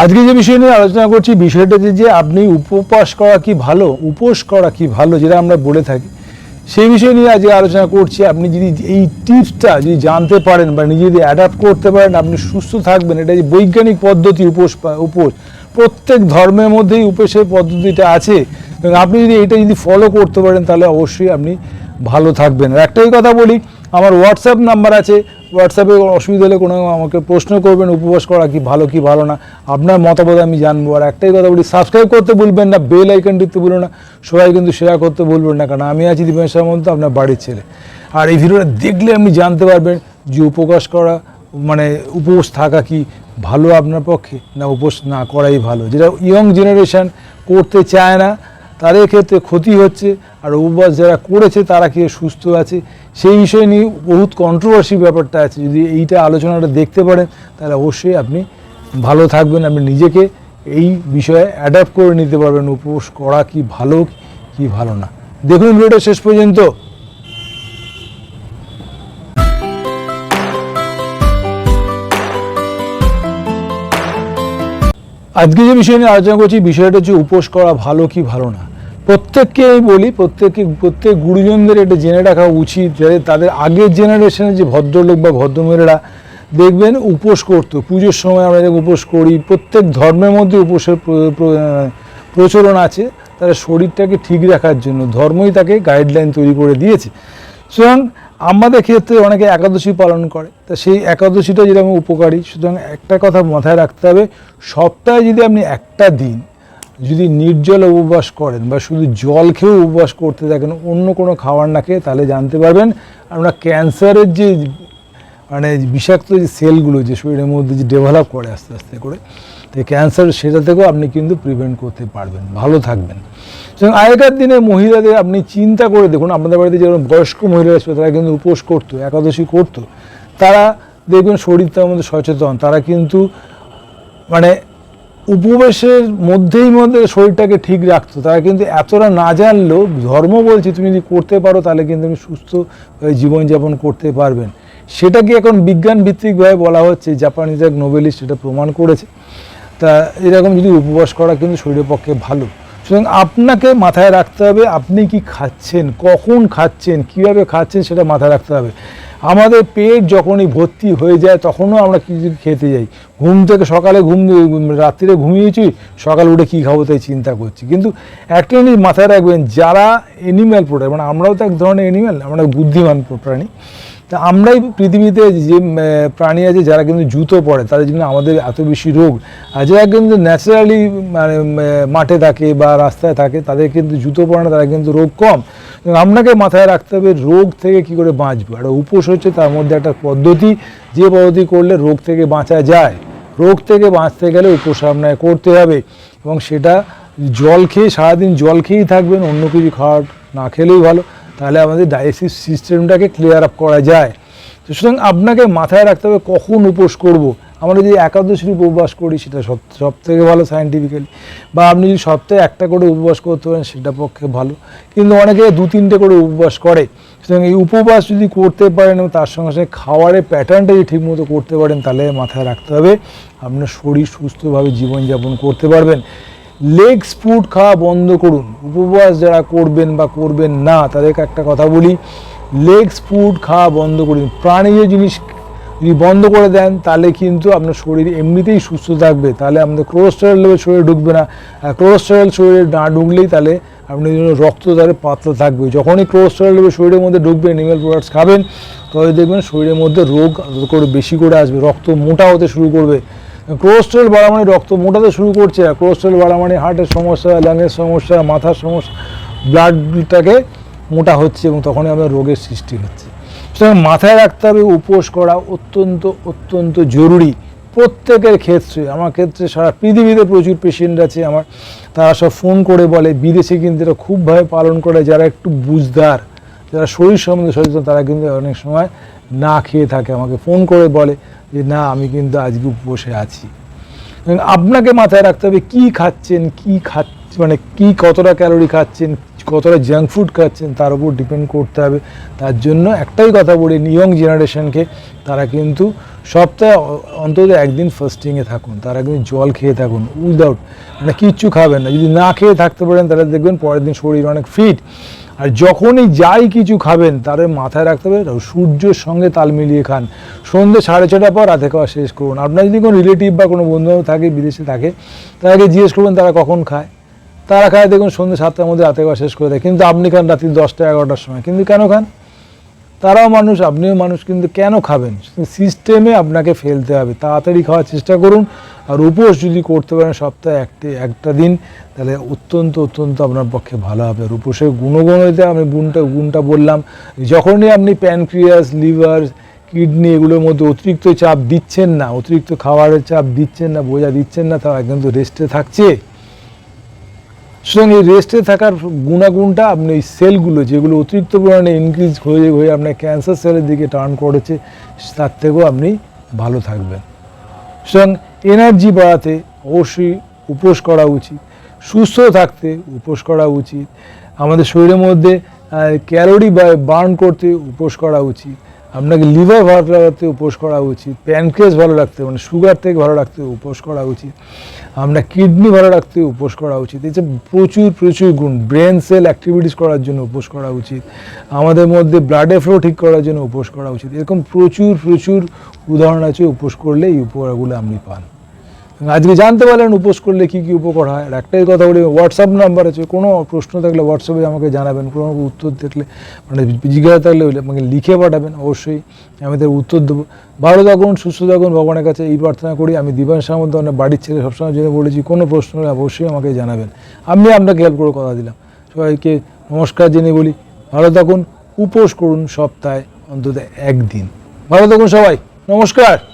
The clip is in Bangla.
আজকে যে বিষয় নিয়ে আলোচনা করছি, বিষয়টা যে আপনি উপবাস করা কি ভালো, উপোস করা কি ভালো যেটা আমরা বলে থাকি, সেই বিষয় নিয়ে আজকে আলোচনা করছি। আপনি যদি এই টিপসটা যদি জানতে পারেন বা নিজে যদি অ্যাডাপ্ট করতে পারেন, আপনি সুস্থ থাকবেন। এটা যে বৈজ্ঞানিক পদ্ধতি উপোস উপোস, প্রত্যেক ধর্মের মধ্যেই উপোসের পদ্ধতিটা আছে। এবং আপনি যদি এটা যদি ফলো করতে পারেন, তাহলে অবশ্যই আপনি ভালো থাকবেন। আর একটাই কথা বলি, আমার হোয়াটসঅ্যাপ নাম্বার আছে হোয়াটসঅ্যাপে অসুবিধা হলে কোনো আমাকে প্রশ্ন করবেন, উপবাস করা কি ভালো কি ভালো না, আপনার মতামত আমি জানব। আর একটাই কথা বলি সাবস্ক্রাইব করতে ভুলবেন না বেল আইকন টিপতে ভুলবেন না, সবাই কিন্তু শেয়ার করতে ভুলবেন না, কারণ আমি আছি দীপেন সামন্ত, আপনার বাড়ির ছেলে। আর এই ভিডিওটা দেখলে আপনি জানতে পারবেন যে উপবাস করা মানে উপোস থাকা কি ভালো আপনার পক্ষে, না উপোস না করাই ভালো। যেটা ইয়ং জেনারেশান করতে চায় না তাদের ক্ষেত্রে ক্ষতি হচ্ছে আর উপবাস যারা করেছে তারা কি সুস্থ আছে? সেই বিষয় নিয়ে বহুত কন্ট্রোভার্সি ব্যাপারটা আছে। যদি এইটা আলোচনাটা দেখতে পারেন, তাহলে অবশ্যই আপনি ভালো থাকবেন। আপনি নিজেকে এই বিষয়ে অ্যাডাপ্ট করে নিতে পারবেন। উপবাস করা কি ভালো কি ভালো না। দেখুন ভিডিওটা শেষ পর্যন্ত। আজকে যে বিষয় নিয়ে আলোচনা করছি, বিষয়টা হচ্ছে উপোস করা ভালো কি ভালো না। প্রত্যেককে আমি বলি প্রত্যেককে প্রত্যেক গুরুজনদের এটা জেনে রাখা উচিত যাতে তাদের আগের জেনারেশনের যে ভদ্রলোক বা ভদ্রমেয়েরা দেখবেন উপোস করতো। পুজোর সময় আমরা যখন উপোস করি, প্রত্যেক ধর্মের মধ্যে উপোসের প্রচলন আছে, তারা শরীরটাকে ঠিক রাখার জন্য, ধর্মই তাকে গাইডলাইন তৈরি করে দিয়েছে। সুতরাং আমাদের ক্ষেত্রে অনেকে একাদশী পালন করে, তা সেই একাদশীটা যেরকম উপকারী, সুতরাং একটা কথা মাথায় রাখতে হবে, সপ্তাহে যদি আপনি একটা দিন যদি নির্জল উপবাস করেন বা শুধু জল খেয়েও উপবাস করতে থাকেন, অন্য কোনো খাবার না খেয়ে তাহলে জানতে পারবেন আমরা ক্যান্সারের যে মানে বিষাক্ত যে সেলগুলো যে শরীরের মধ্যে যে ডেভেলপ করে আস্তে আস্তে করে, তো ক্যান্সার সেটা থেকেও আপনি কিন্তু প্রিভেন্ট করতে পারবেন। ভালো থাকবেন। সুতরাং আগেকার দিনে মহিলাদের আপনি চিন্তা করে দেখুন আপনাদের বাড়িতে যেরকম বয়স্ক মহিলারা ছিল, তারা কিন্তু উপোস করতো, একাদশী করতো। তারা দেখবেন শরীর তার মধ্যে সচেতন, তারা কিন্তু মানে উপবেশের মধ্যেই মধ্যে শরীরটাকে ঠিক রাখতো। তারা কিন্তু এতটা না জানলেও ধর্ম বলছে, তুমি যদি করতে পারো, তাহলে কিন্তু তুমি সুস্থ হয়ে জীবনযাপন করতে পারবেন। সেটাকে এখন বিজ্ঞান ভিত্তিকভাবে বলা হচ্ছে, জাপানিজ এক নোবেলিস্ট এটা প্রমাণ করেছে। তা এরকম যদি উপবাস করা কিন্তু শরীরের পক্ষে ভালো। সুতরাং আপনাকে মাথায় রাখতে হবে, আপনি কি খাচ্ছেন, কখন খাচ্ছেন, কীভাবে খাচ্ছেন, সেটা মাথায় রাখতে হবে। আমাদের পেট যখনই ভর্তি হয়ে যায়, তখনও আমরা কিছু খেতে যাই। ঘুম থেকে সকালে ঘুম, রাত্রিরে ঘুমিয়েছি, সকালে উঠে কী খাব তাই চিন্তা করছি। কিন্তু একটা জিনিস মাথায় রাখবেন, যারা এনিম্যাল প্রোডাক্ট মানে আমরাও তো এক ধরনের এনিম্যাল আমরা বুদ্ধিমান প্রাণী তা আমরাই পৃথিবীতে যে প্রাণী আছে যারা কিন্তু জুতো পরে, তাদের জন্য আমাদের এত বেশি রোগ। আর যারা কিন্তু ন্যাচারালি মানে মাঠে থাকে বা রাস্তায় থাকে, তাদের কিন্তু জুতো পরে না তারা কিন্তু রোগ কম। আপনাকে মাথায় রাখতে হবে, রোগ থেকে কি করে বাঁচবো? একটা উপোস হচ্ছে তার মধ্যে একটা পদ্ধতি, যে পদ্ধতি করলে রোগ থেকে বাঁচা যায়। রোগ থেকে বাঁচতে গেলে উপোস আপনাকে করতে হবে। এবং সেটা জল খেয়ে, সারাদিন জল খেয়েই থাকবেন, অন্য কিছু খাওয়ার না খেলেই ভালো। তাহলে আমাদের ডাইজেস্টিভ সিস্টেমটাকে ক্লিয়ার আপ করা যায়। তো সুতরাং আপনাকে মাথায় রাখতে হবে কখন উপোস করব। আমরা যদি একাদশীর উপবাস করি, সেটা সব সব থেকে ভালো সায়েন্টিফিক্যালি বা আপনি যদি সপ্তাহে একটা করে উপবাস করতে পারেন, সেটা পক্ষে ভালো। কিন্তু অনেকে দু, তিনটে করে উপবাস করে। সুতরাং এই উপবাস যদি করতে পারেন এবং তার সঙ্গে সঙ্গে খাওয়ারের প্যাটার্নটা যদি ঠিকমতো করতে পারেন, তাহলে মাথায় রাখতে হবে, আপনার শরীর সুস্থভাবে জীবনযাপন করতে পারবেন। লেগস ফুড খাওয়া বন্ধ করুন। উপবাস যারা করবেন বা করবেন না, তাদেরকে একটা কথা বলি লেগস ফুড খাওয়া বন্ধ করুন। প্রাণীজ জিনিস যদি বন্ধ করে দেন, তাহলে কিন্তু আপনার শরীর এমনিতেই সুস্থ থাকবে। তাহলে আমাদের কোলেস্টেরল লেভেল শরীরে ঢুকবে না। আর কোলেস্টেরল শরীরে না ঢুকলেই তাহলে আপনি রক্ত তাহলে থাকবে। যখনই কোলেস্টেরল লেভেল শরীরের মধ্যে ঢুকবে এনিম্যাল প্রোডাক্টস খাবেন তবে দেখবেন শরীরের মধ্যে রোগ করে বেশি করে আসবে। রক্ত মোটা হতে শুরু করবে। কোলেস্ট্রল বাড়া মানে রক্ত মোটাতে শুরু করছে। আর কোলেস্ট্রল বাড়া মানে হার্টের সমস্যা লাংয়ের সমস্যা, মাথার সমস্যা, ব্লাডটাকে মোটা হচ্ছে এবং তখনই আমাদের রোগের সৃষ্টি হচ্ছে। সুতরাং মাথায় রাখতে হবে, উপোস করা অত্যন্ত অত্যন্ত জরুরি। প্রত্যেকের ক্ষেত্রে, আমার ক্ষেত্রে সারা পৃথিবীতে প্রচুর পেশেন্ট আছে, আমার তারা সব ফোন করে বলে, বিদেশে কিন্তু এটা খুবভাবে পালন করে, যারা একটু বুঝদার, যারা শরীর সম্বন্ধে সচেতন, তারা কিন্তু অনেক সময় না খেয়ে থাকে, আমাকে ফোন করে বলে যে, না, আমি কিন্তু আজকে উপবাসে আছি। আপনাকে মাথায় রাখতে হবে কী খাচ্ছেন কী খাচ্ছেন মানে কী কতটা ক্যালোরি খাচ্ছেন, কতটা জাঙ্ক ফুড খাচ্ছেন, তার উপর ডিপেন্ড করতে হবে। তার জন্য একটাই কথা বলি ইয়ং জেনারেশনকে তারা কিন্তু সপ্তাহে অন্তত একদিন ফাস্টিংয়ে থাকুন, তারা একদিন জল খেয়ে থাকুন উইদাউট মানে কিচ্ছু খাবেন না। যদি না খেয়ে থাকতে পারেন, তাহলে দেখবেন পরের দিন শরীর অনেক ফিট আর যখনই যাই কিছু খাবেন, তার মাথায় রাখতে হবে সূর্যের সঙ্গে তাল মিলিয়ে খান। সন্ধ্যে সাড়ে ছটার পর রাতে খাওয়া শেষ করুন। আপনার যদি কোনো রিলেটিভ বা কোনো বন্ধু থাকে, বিদেশে থাকে তাদেরকে জিজ্ঞেস করবেন, তারা কখন খায়? তারা খায়, দেখুন সন্ধ্যে সাতটার মধ্যে রাতে খাওয়া শেষ করে দেয়। কিন্তু আপনি খান রাত্রি দশটা, এগারোটার সময়। কিন্তু কেন খান? তারাও মানুষ, আপনিও মানুষ, কিন্তু কেন খাবেন? সিস্টেমে আপনাকে ফেলতে হবে। তাড়াতাড়ি খাওয়ার চেষ্টা করুন। আর উপোস যদি করতে পারেন সপ্তাহে একটি, একটা দিন, তাহলে অত্যন্ত অত্যন্ত আপনার পক্ষে ভালো হবে। আর উপোসের গুণগণিতে আমি গুণটা গুণটা বললাম, যখনই আপনি প্যানক্রিয়াস লিভার কিডনি এগুলোর মধ্যে অতিরিক্ত চাপ দিচ্ছেন না, অতিরিক্ত খাবারের চাপ দিচ্ছেন না, বোঝা দিচ্ছেন না, তারা কিন্তু রেস্টে থাকছে। সুতরাং এই রেস্টে থাকার গুণাগুণটা আপনি এই সেলগুলো যেগুলো অতিরিক্ত পরিমাণে ইনক্রিজ হয়ে হয়ে আপনার ক্যান্সার সেলের দিকে টার্ন করেছে, তার থেকেও আপনি ভালো থাকবেন। সুতরাং এনার্জি বাড়াতে অবশ্যই উপোস করা উচিত, সুস্থ থাকতে উপোস করা উচিত, আমাদের শরীরের মধ্যে ক্যালোরি বার্ন করতে উপোস করা উচিত। আপনাকে লিভার ভালো রাখতে উপোস করা উচিত প্যানক্রেস ভালো রাখতে মানে সুগার থেকে ভালো রাখতে উপোস করা উচিত আপনার কিডনি ভালো রাখতে উপোস করা উচিত, এই যে প্রচুর প্রচুর গুণ ব্রেন সেল অ্যাক্টিভিটিস করার জন্য উপোস করা উচিত, আমাদের মধ্যে ব্লাডে ফ্লো ঠিক করার জন্য উপোস করা উচিত, এরকম প্রচুর প্রচুর উদাহরণ আছে উপোস করলে এই উপহারগুলো আপনি পান। আজকে জানতে পারলেন, উপোস করলে কী কী উপকার হয়? আর একটাই কথা বলি হোয়াটসঅ্যাপ নাম্বার আছে। কোনো প্রশ্ন থাকলে হোয়াটসঅ্যাপে আমাকে জানাবেন, কোনো উত্তর দেখলে মানে জিজ্ঞাসা থাকলে আমাকে লিখে পাঠাবেন, অবশ্যই আমি তার উত্তর দেবো। ভালো থাকুন, সুস্থ থাকুন, ভগবানের কাছে এই প্রার্থনা করি। আমি দিবান সামন্ত অনেক বাড়ির ছেলে, সবসময় জন্য বলেছি, কোনো প্রশ্ন হলে অবশ্যই আমাকে জানাবেন। আমি আপনাকে হেল্প করে কথা দিলাম। সবাইকে নমস্কার জেনে বলি, ভালো থাকুন, উপোস করুন সপ্তাহে অন্তত একদিন। ভালো থাকুন সবাই, নমস্কার!